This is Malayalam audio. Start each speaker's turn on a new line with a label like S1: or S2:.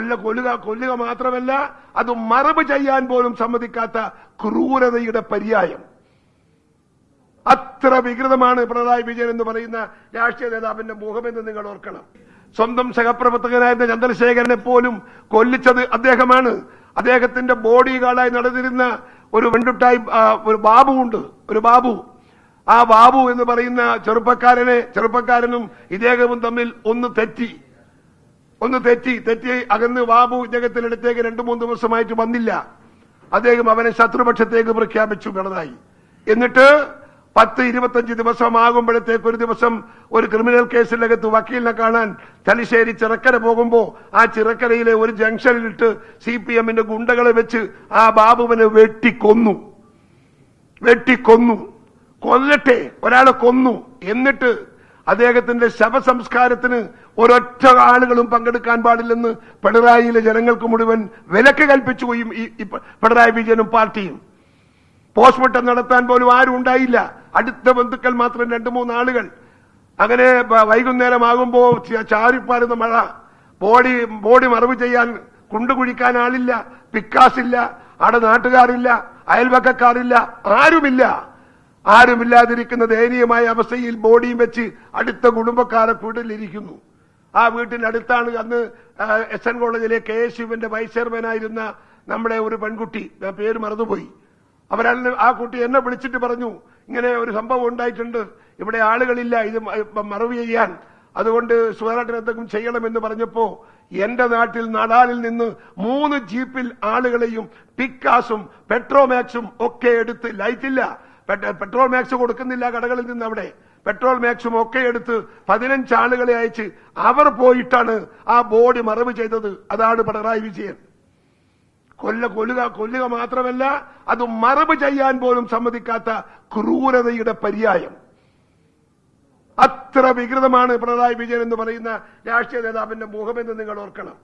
S1: കൊല്ല കൊല്ലുക കൊല്ലുക മാത്രമല്ല അത് മറവ് ചെയ്യാൻ പോലും സമ്മതിക്കാത്ത ക്രൂരതയുടെ പര്യായം. അത്ര വികൃതമാണ് പിണറായി വിജയൻ എന്ന് പറയുന്ന രാഷ്ട്രീയ നേതാവിന്റെ മുഖമെന്ന് നിങ്ങൾ ഓർക്കണം. സ്വന്തം സഹപ്രവർത്തകനായിരുന്ന ചന്ദ്രശേഖരനെ പോലും കൊല്ലിച്ചത് അദ്ദേഹമാണ്. അദ്ദേഹത്തിന്റെ ബോഡി ഗാർഡായി നടന്നിരുന്ന ഒരു വെണ്ടുട്ടായി ഒരു ബാബു ഉണ്ട് ഒരു ബാബു. ആ ബാബു എന്ന് പറയുന്ന ചെറുപ്പക്കാരനെ ചെറുപ്പക്കാരനും ഇദ്ദേഹവും തമ്മിൽ ഒന്ന് തെറ്റി. ഒന്ന് തെറ്റി തെറ്റി അകന്ന് ബാബു ഇദ്ദേഹത്തിനടുത്തേക്ക് രണ്ടു മൂന്ന് ദിവസമായിട്ട് വന്നില്ല. അദ്ദേഹം അവനെ ശത്രുപക്ഷത്തേക്ക് പ്രഖ്യാപിച്ചു പിണറായി എന്നിട്ട് പത്ത് ഇരുപത്തഞ്ച് ദിവസം ആകുമ്പോഴത്തേക്ക് ഒരു ദിവസം ഒരു ക്രിമിനൽ കേസിനകത്ത് വക്കീലിനെ കാണാൻ തലശ്ശേരി ചിറക്കര പോകുമ്പോ ആ ചിറക്കരയിലെ ഒരു ജംഗ്ഷനിലിട്ട് സി പി എമ്മിന്റെ ഗുണ്ടകളെ വെച്ച് ആ ബാബുവിനെ വെട്ടിക്കൊന്നു. വെട്ടിക്കൊന്നു. കൊല്ലട്ടെ ഒരാളെ കൊന്നു. എന്നിട്ട് അദ്ദേഹത്തിന്റെ ശവസംസ്കാരത്തിന് ഒരൊറ്റ ആളുകളും പങ്കെടുക്കാൻ പാടില്ലെന്ന് പിണറായിയിലെ ജനങ്ങൾക്ക് മുഴുവൻ വിലക്ക് കൽപ്പിച്ചു പോയി ഈ പിണറായി വിജയനും പാർട്ടിയും. പോസ്റ്റ്മോർട്ടം നടത്താൻ പോലും ആരും ഉണ്ടായില്ല. അടുത്ത ബന്ധുക്കൾ മാത്രം രണ്ടു മൂന്ന് ആളുകൾ. അങ്ങനെ വൈകുന്നേരമാകുമ്പോൾ ചാരിപ്പാരുന്ന മഴ. ബോഡി ബോഡി മറവ് ചെയ്യാൻ കുണ്ടുകുഴിക്കാൻ ആളില്ല. പിക്കാസില്ല. അവിടെ നാട്ടുകാരില്ല. അയൽവക്കക്കാരില്ല. ആരുമില്ല. ആരുമില്ലാതിരിക്കുന്ന ദയനീയമായ അവസ്ഥയിൽ ബോഡിയും വെച്ച് അടുത്ത കുടുംബക്കാരെ വീട്ടിലിരിക്കുന്നു. ആ വീട്ടിനടുത്താണ് അന്ന് എസ് എൻ കോളേജിലെ കെ എസ് യുവിന്റെ വൈസ് ചെയർമാനായിരുന്ന നമ്മുടെ ഒരു പെൺകുട്ടി പേര് മറന്നുപോയി. അവരന്ന് ആ കുട്ടി എന്നെ വിളിച്ചിട്ട് പറഞ്ഞു ഇങ്ങനെ ഒരു സംഭവം ഉണ്ടായിട്ടുണ്ട്. ഇവിടെ ആളുകളില്ല ഇത് മറവ് ചെയ്യാൻ. അതുകൊണ്ട് സുധാകരൻ എന്തെങ്കിലും ചെയ്യണമെന്ന് പറഞ്ഞപ്പോ എന്റെ നാട്ടിൽ നടാലിൽ നിന്ന് മൂന്ന് ജീപ്പിൽ ആളുകളെയും പിക്കാസും പെട്രോമാക്സും ഒക്കെ എടുത്ത് ലൈറ്റില്ല. പെട്രോൾ മാക്സ് കൊടുക്കുന്നില്ല കടകളിൽ നിന്ന് അവിടെ. പെട്രോൾ മാക്സും ഒക്കെ എടുത്ത് പതിനഞ്ച് ആളുകളെ അയച്ച് അവർ പോയിട്ടാണ് ആ ബോർഡ് മറവ് ചെയ്തത്. അതാണ് പിണറായി വിജയൻ. കൊല്ല കൊല്ലുക കൊല്ലുക മാത്രമല്ല അത് മറവ് ചെയ്യാൻ പോലും സമ്മതിക്കാത്ത ക്രൂരതയുടെ പര്യായം. അത്ര വികൃതമാണ് പിണറായി വിജയൻ എന്ന് പറയുന്ന രാഷ്ട്രീയ നേതാവിന്റെ മുഖമെന്ന് നിങ്ങൾ ഓർക്കണം.